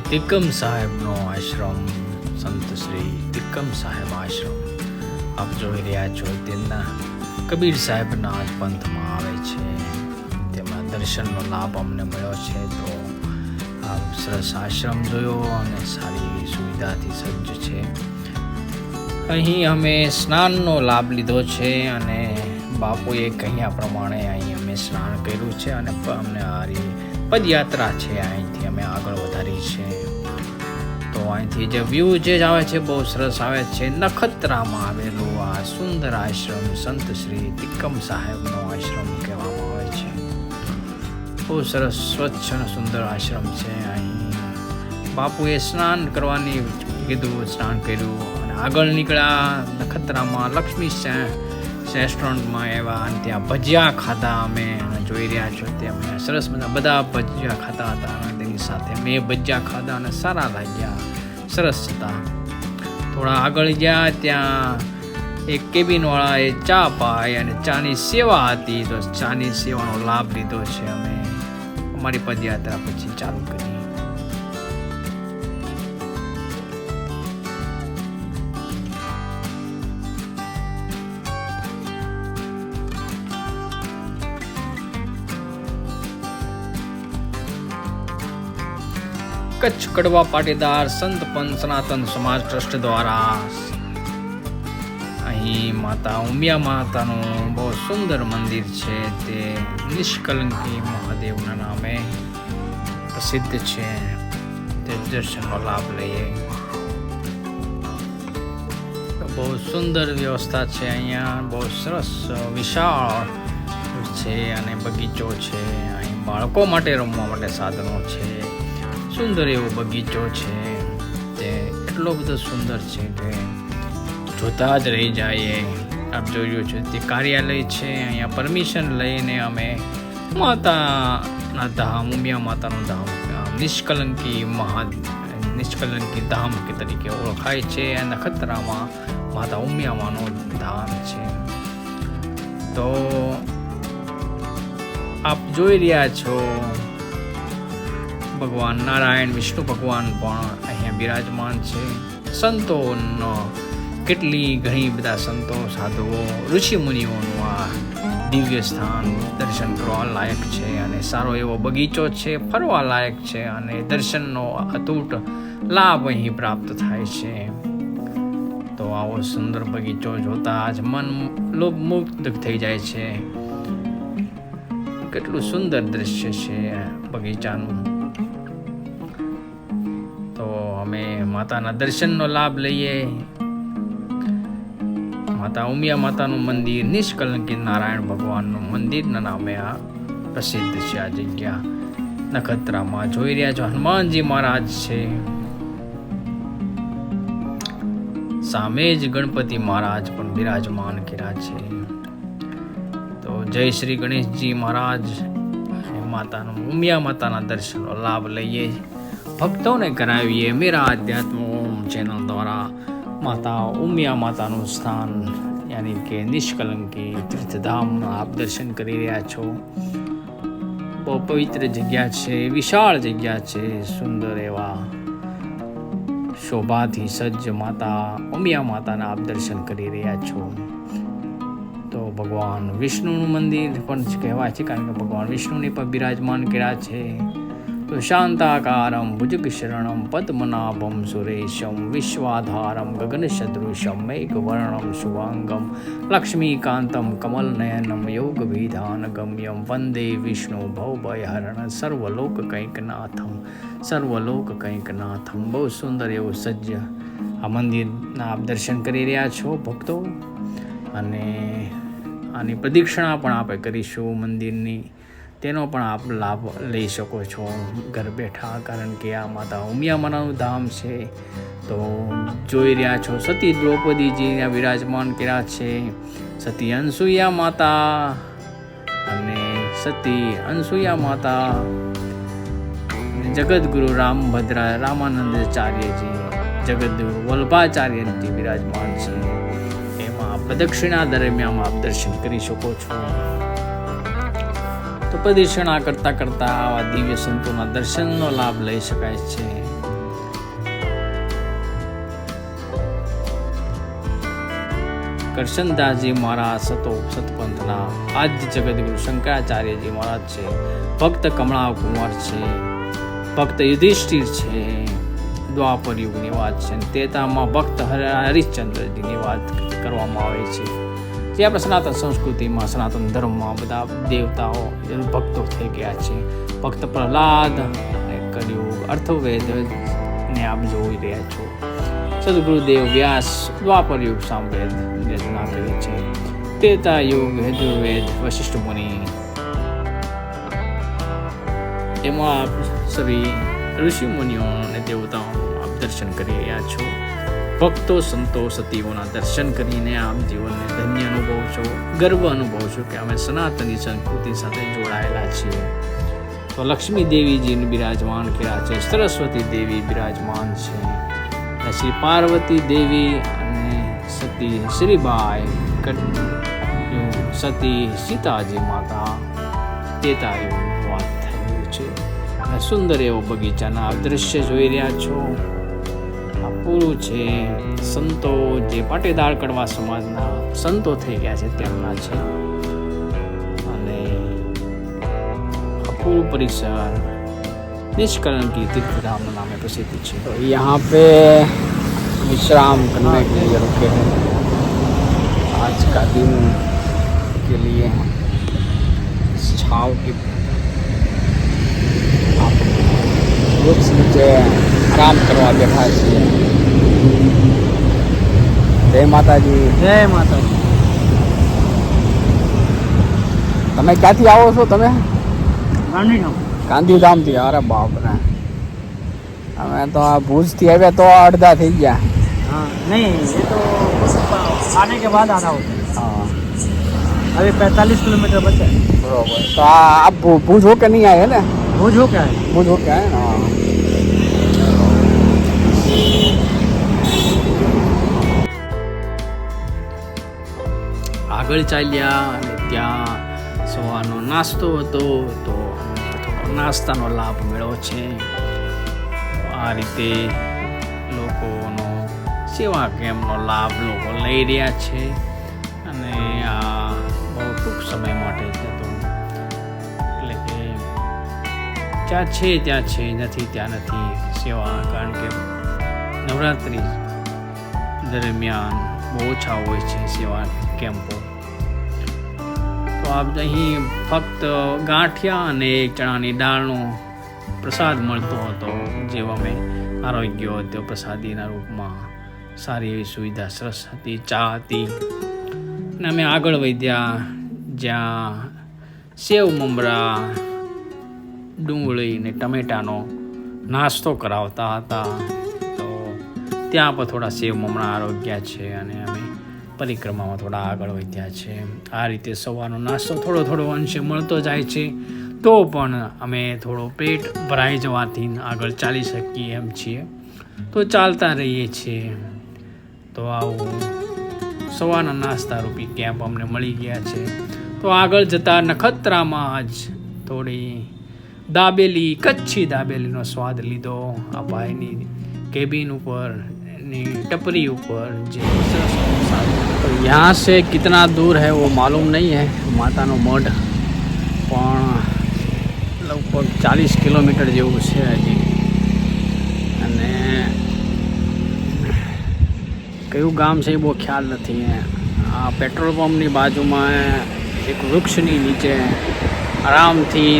શ્રી તિકમ સાહેબનો આશ્રમ, સંત શ્રી તિક્કમ સાહેબ આશ્રમ. આપ જોઈ રહ્યા છો તેમના કબીર સાહેબના જ પંથમાં આવે છે. તેમાં દર્શનનો લાભ અમને મળ્યો છે. તો આ સરસ આશ્રમ જોયો અને સારી એવી સુવિધાથી સજ્જ છે. અહીં અમે સ્નાનનો લાભ લીધો છે અને બાપુએ કહ્યા પ્રમાણે અહીં અમે સ્નાન કર્યું છે અને અમને હારી પદયાત્રા છે અહીંથી અમે આગળ વધારી છે. તો અહીંથી જે વ્યૂ જે આવે છે, બહુ સરસ આવે છે. નખત્રામાં આવેલું આ સુંદર આશ્રમ સંત શ્રી તિક્કમ સાહેબનો આશ્રમ કહેવામાં આવે છે. બહુ સરસ, સ્વચ્છ અને સુંદર આશ્રમ છે અહીં. બાપુએ સ્નાન કરવાની કીધું, સ્નાન કર્યું અને આગળ નીકળ્યા નખત્રામાં લક્ષ્મી રેસ્ટોરન્ટમાં આવ્યા અને ત્યાં ભજીયા ખાધા અમે જોઈ રહ્યા છો તે અમે સરસ બધા બધા ભજીયા ખાતા હતા અને તેની સાથે મેં ભજીયા ખાધા અને સારા લાગ્યા. સરસ હતા. થોડા આગળ ગયા ત્યાં એક કેબિનવાળાએ ચા પાઈ અને ચાની સેવા હતી. તો ચાની સેવાનો લાભ લીધો છે અમે. અમારી પદયાત્રા પછી ચાલુ કરી. કચ્છ કડવા પાટીદાર સંત પંથ સનાતન સમાજ ટ્રસ્ટ દ્વારા. અહીં માતા ઉમિયા માતાનું બહુ સુંદર મંદિર છે, તે નિષ્કલંકી મહાદેવના નામે પ્રસિદ્ધ છે. તે દર્શનનો લાભ લઈએ. બહુ સુંદર વ્યવસ્થા છે અહીંયા, બહુ સરસ વિશાળ છે અને બગીચો છે. અહીં બાળકો માટે રમવા માટે સાધનો છે. સુંદર એવો બગીચો છે. તે એટલો બધો સુંદર છે કે જોતા જ રહી જાય આપ જોયું છે તે કાર્યાલય છે. અહીંયા પરમિશન લઈને અમે માતાના ધામ, ઉમિયા માતાનું ધામ નિષ્કલંકી મહા, નિષ્કલંકી ધામ કે તરીકે ઓળખાય છે. અને નખત્રામાં માતા ઉમિયામાનું ધામ છે. તો આપ જોઈ રહ્યા છો ભગવાન નારાયણ, વિષ્ણુ ભગવાન પણ અહીંયા બિરાજમાન છે. સંતોનો કેટલી ઘણી બધા સંતો, સાધુઓ, ઋષિ મુનિઓનું આ દિવ્ય સ્થાન દર્શન કરવા લાયક છે અને સારો એવો બગીચો છે, ફરવા લાયક છે અને દર્શનનો અતૂટ લાભ અહીં પ્રાપ્ત થાય છે. તો આવો સુંદર બગીચો જોતા જ મન લોભમુગ્ધ થઈ જાય છે. કેટલું સુંદર દ્રશ્ય છે બગીચાનું. માતાના દર્શનનો લાભ લઈએ. માતા ઉમિયા માતાનું મંદિર, નિષ્કલંકિત નારાયણ ભગવાનનું મંદિરના નામે આ પ્રસિદ્ધ છે આ જગ્યા. નખત્રામાં જોઈ રહ્યા છો, હનુમાનજી મહારાજ છે. સામે જ ગણપતિ મહારાજ પણ બિરાજમાન કર્યા છે. તો જય શ્રી ગણેશજી મહારાજ. માતાનું, ઉમિયા માતાના દર્શનનો લાભ લઈએ. ભક્તોને કરાવીએ મેરા આધ્યાત્મ ઓમ ચેનલ દ્વારા. માતા ઉમિયા માતાનું સ્થાન, યાની કે નિષ્કલંકી તીર્થધામના આપ દર્શન કરી રહ્યા છો. બહુ પવિત્ર જગ્યા છે, વિશાળ જગ્યા છે, સુંદર એવા શોભાથી સજ્જ માતા, ઉમિયા માતાના આપ દર્શન કરી રહ્યા છો. તો ભગવાન વિષ્ણુનું મંદિર પણ કહેવાય છે, કારણ કે ભગવાન વિષ્ણુને પણ બિરાજમાન કર્યા છે. ગગન સદૃશમ મેઘવર્ણમ શુભાંગમ લક્ષ્મીકાંતમ કમલનયનમ યોગ વિધાન ગમ્યમ વંદે વિષ્ણુ ભવભયહરણ સર્વલોક કંઈકનાથમ સર્વલોક કંઈકનાથમ બહુ સુંદર એવું સજ્જ આ મંદિરના આપ દર્શન કરી રહ્યા છો ભક્તો. અને આની પ્રદક્ષિણા પણ આપણે કરીશું મંદિરની. તેનો પણ આપ લાભ લઈ શકો છો. ઘર બેઠા, કારણ કે આ માતા ઉમિયામાનાનું ધામ છે. તો જોઈ રહ્યા છો, સતી દ્રૌપદીજી ત્યાં વિરાજમાન કર્યા છે. સતી અનસુયા માતા અને સતી અનસુયા માતા. જગદગુરુ રામભદ્રા રામાનંદાચાર્યજી, જગદગુરુ વલ્ભાચાર્યજી વિરાજમાન છે. એમાં પ્રદક્ષિણા દરમિયાન આપ દર્શન કરી શકો છો. ઉપદેશણા કરતા કરતા આવા દિવ્ય સંતોના દર્શનનો લાભ લઈ શકાય છે. કરશનદાસજી મહારાજ સતો સતપંથના આદ્ય જગદગુરુ શંકરાચાર્યજી મહારાજ છે. ભક્ત કમળાવ કુમાર છે. ભક્ત યુધિષ્ઠિર છે. દ્વાપર યુગની વાત છે. તેતામાં ભક્ત હરિશ્ચંદ્રજીની વાત કરવામાં આવે છે. જે આપણે સનાતન સંસ્કૃતિમાં, સનાતન ધર્મમાં બધા દેવતાઓ ભક્તો થઈ ગયા છે. ભક્ત પ્રહલાદ અને કર્યું અર્થવેદ ને આપ જોઈ રહ્યા છો. સદગુરુદેવ વ્યાસ દ્વાપર યુગ સામવેદ રચના કરી છે. તેતા યુગ યજુર્વેદ વશિષ્ઠ મુનિ. એમાં આપ સભી ઋષિ મુનિઓ અને દેવતાઓનું આપ દર્શન કરી રહ્યા છો. ભક્તો સંતો સતીઓના દર્શન કરીને આમ જીવનને ધન્ય અનુભવ છો, ગર્વ અનુભવ છો કે અમે સનાતની સંસ્કૃતિ સાથે જોડાયેલા છીએ. તો લક્ષ્મી દેવીજીને બિરાજમાન કર્યા છે? સરસ્વતી દેવી બિરાજમાન છે. શ્રી પાર્વતી દેવી અને સતી શ્રીબાઈ સતી સીતાજી માતા તેતા એવું વાત થયું છે. અને સુંદર એવો બગીચાના દ્રશ્ય જોઈ રહ્યા છો. પૂરું છે સંતો જે પાટીદાર કડવા સમાજના સંતો થઈ ગયા છે તેમના છે અને આ પૂરું પરિસર निष्कलंकी तीर्थधाम नामे प्रसिद्ध है तो यहाँ पे विश्राम करने के लिए रुके हैं आज का दिन के लिए छाव की वृक्ष नीचे કામ કરવા બેઠા છીએ. જય માતાજી. જય માતાજી. તમે ક્યાંથી આવો છો તમે? ગાંધીધામ. ગાંધીધામથી? અરે બાપ રે અમે તો આ ભુજથી આવ્યા તો અડધા થઈ ગયા. નહીં એ તો આને કે બાદ આના હા. હવે पैंतालीस કિલોમીટર બચે. બરોબર. તો આ ભુજ હો કે નહીં આવે ને? ભુજ હો કે ભુજ હો કે હા. આગળ ચાલ્યા અને ત્યાં સવારનો નાસ્તો હતો, તો થોડો નાસ્તાનો લાભ મળ્યો છે. આ રીતે લોકોનો સેવા કેમ્પનો લાભ લોકો લઈ રહ્યા છે અને આ બહુ ટૂંક સમય માટે જ હતો એટલે કે જ્યાં છે ત્યાં છે, નથી ત્યાં નથી સેવા, કારણ કે નવરાત્રિ દરમિયાન બહુ ઓછા હોય છે સેવા કેમ્પો. આપ અહીં ફક્ત ગાંઠિયા અને ચણાની દાળનો પ્રસાદ મળતો હતો, જેવો અમે આરોગ્ય હતો પ્રસાદીના રૂપમાં સારી એવી સુવિધા સરસ હતી, ચા હતી. અને અમે આગળ વધ્યા, જ્યાં સેવ મમરા, ડુંગળી ને ટમેટાનો નાસ્તો કરાવતા હતા. તો ત્યાં પણ થોડા સેવ મમરા આરોગ્ય છે અને અમે પરિક્રમામાં થોડા આગળ વધ્યા છે. આ રીતે સવારનો નાસ્તો થોડો થોડો અંશે મળતો જાય છે. તો પણ અમે થોડો પેટ ભરાઈ જવાથી આગળ ચાલી શકીએ એમ છીએ. તો ચાલતા રહીએ છીએ. તો આવું સવારના નાસ્તા રૂપી કેમ્પ અમને મળી ગયા છે. તો આગળ જતા નખત્રામાં જ થોડી દાબેલી, કચ્છી દાબેલીનો સ્વાદ લીધો. આ ભાઈની કેબિન ઉપર, ની ટપરી ઉપર જે સરસ यहाँ से कितना दूर है वो मालूम नहीं है માતાનો મઢ પણ લગભગ ચાલીસ કિલોમીટર જેવું છે હજી અને કયું ગામ છે એ બહુ ખ્યાલ નથી આ પેટ્રોલ પંપની બાજુમાં એક વૃક્ષની નીચે આરામથી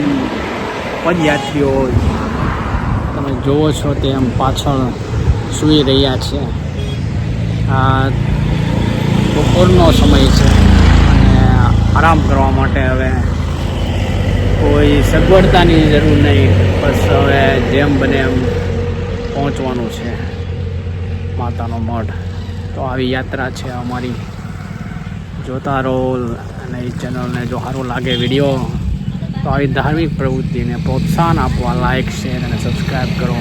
પદયાત્રીઓ તમે જુઓ છો તેમ પાછળ સૂઈ રહ્યા છે આ બપોરનો સમય છે. અને આરામ કરવા માટે હવે કોઈ સગવડતાની જરૂર નહીં, બસ હવે જેમ બને એમ પહોંચવાનું છે. માતાનો મઢ. તો આવી યાત્રા છે અમારી. જોતા રહો અને એ ચેનલને જો સારું લાગે વીડિયો, તો આવી ધાર્મિક પ્રવૃત્તિને પ્રોત્સાહન આપવા લાઇક શેર અને સબસ્ક્રાઈબ કરો.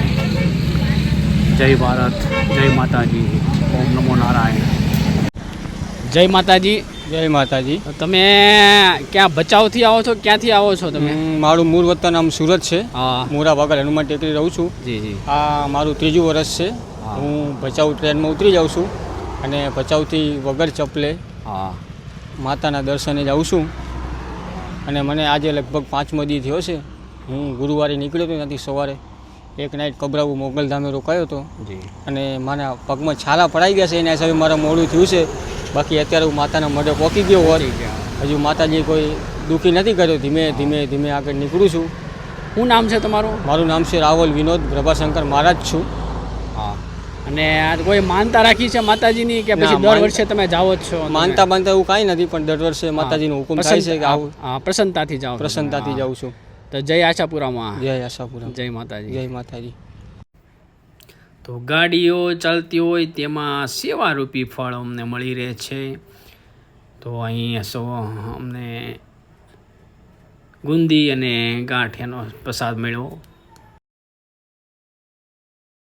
જય ભારત, જય માતાજી. ઓમ નમો નારાયણ. જય માતાજી. જય માતાજી. તમે ક્યાં ભચાઉથી આવો છો? ક્યાંથી આવો છો તમે? મારું મૂળ વતન આમ સુરત છે. હા. મોરા વાગર હનુમાન ટેકરી રહું છું. જી જી. આ મારું ત્રીજું વર્ષ છે. હું. ભચાઉ ટ્રેનમાં ઉતરી જાઉં છું અને ભચાઉથી વગર ચપલે હા. માતાના દર્શને જાઉં છું. અને મને આજે લગભગ પાંચમો દી થયો છે. હું ગુરુવારે નીકળ્યો હતો ત્યાંથી સવારે એક નાઇટ કબરાવું મોગલધામે રોકાયો હતો. જી. અને મારા પગમાં છાલા પડાઈ ગયા છે. એના હિસાબે મારા મોડું થયું છે. બાકી અત્યારે હું માતાના મઢે પહોંચી ગયો હોત હજુ માતાજી કોઈ દુઃખી નથી કર્યો. ધીમે ધીમે ધીમે આગળ નીકળું છું. શું નામ છે તમારું? મારું નામ છે રાહુલ વિનોદ પ્રભાશંકર મહારાજ છું. હા. અને આ કોઈ માનતા રાખી છે માતાજીની કે પછી દર વર્ષે તમે જાઓ જ છો? માનતા માનતા એવું કાંઈ નથી પણ દર વર્ષે માતાજીનો હુકમ થાય છે કે આવું પ્રસન્નતાથી જાઓ પ્રસન્નતાથી જાઉં છું. તો જય આશાપુરામાં. જય આશાપુરા જય માતાજી. જય માતાજી. તો ગાડીઓ ચાલતી હોય તેમાં સેવારૂપી ફળ અમને મળી રહે છે. તો અહીં સો અમને ગુંદી અને ગાંઠિયાનો પ્રસાદ મળ્યો.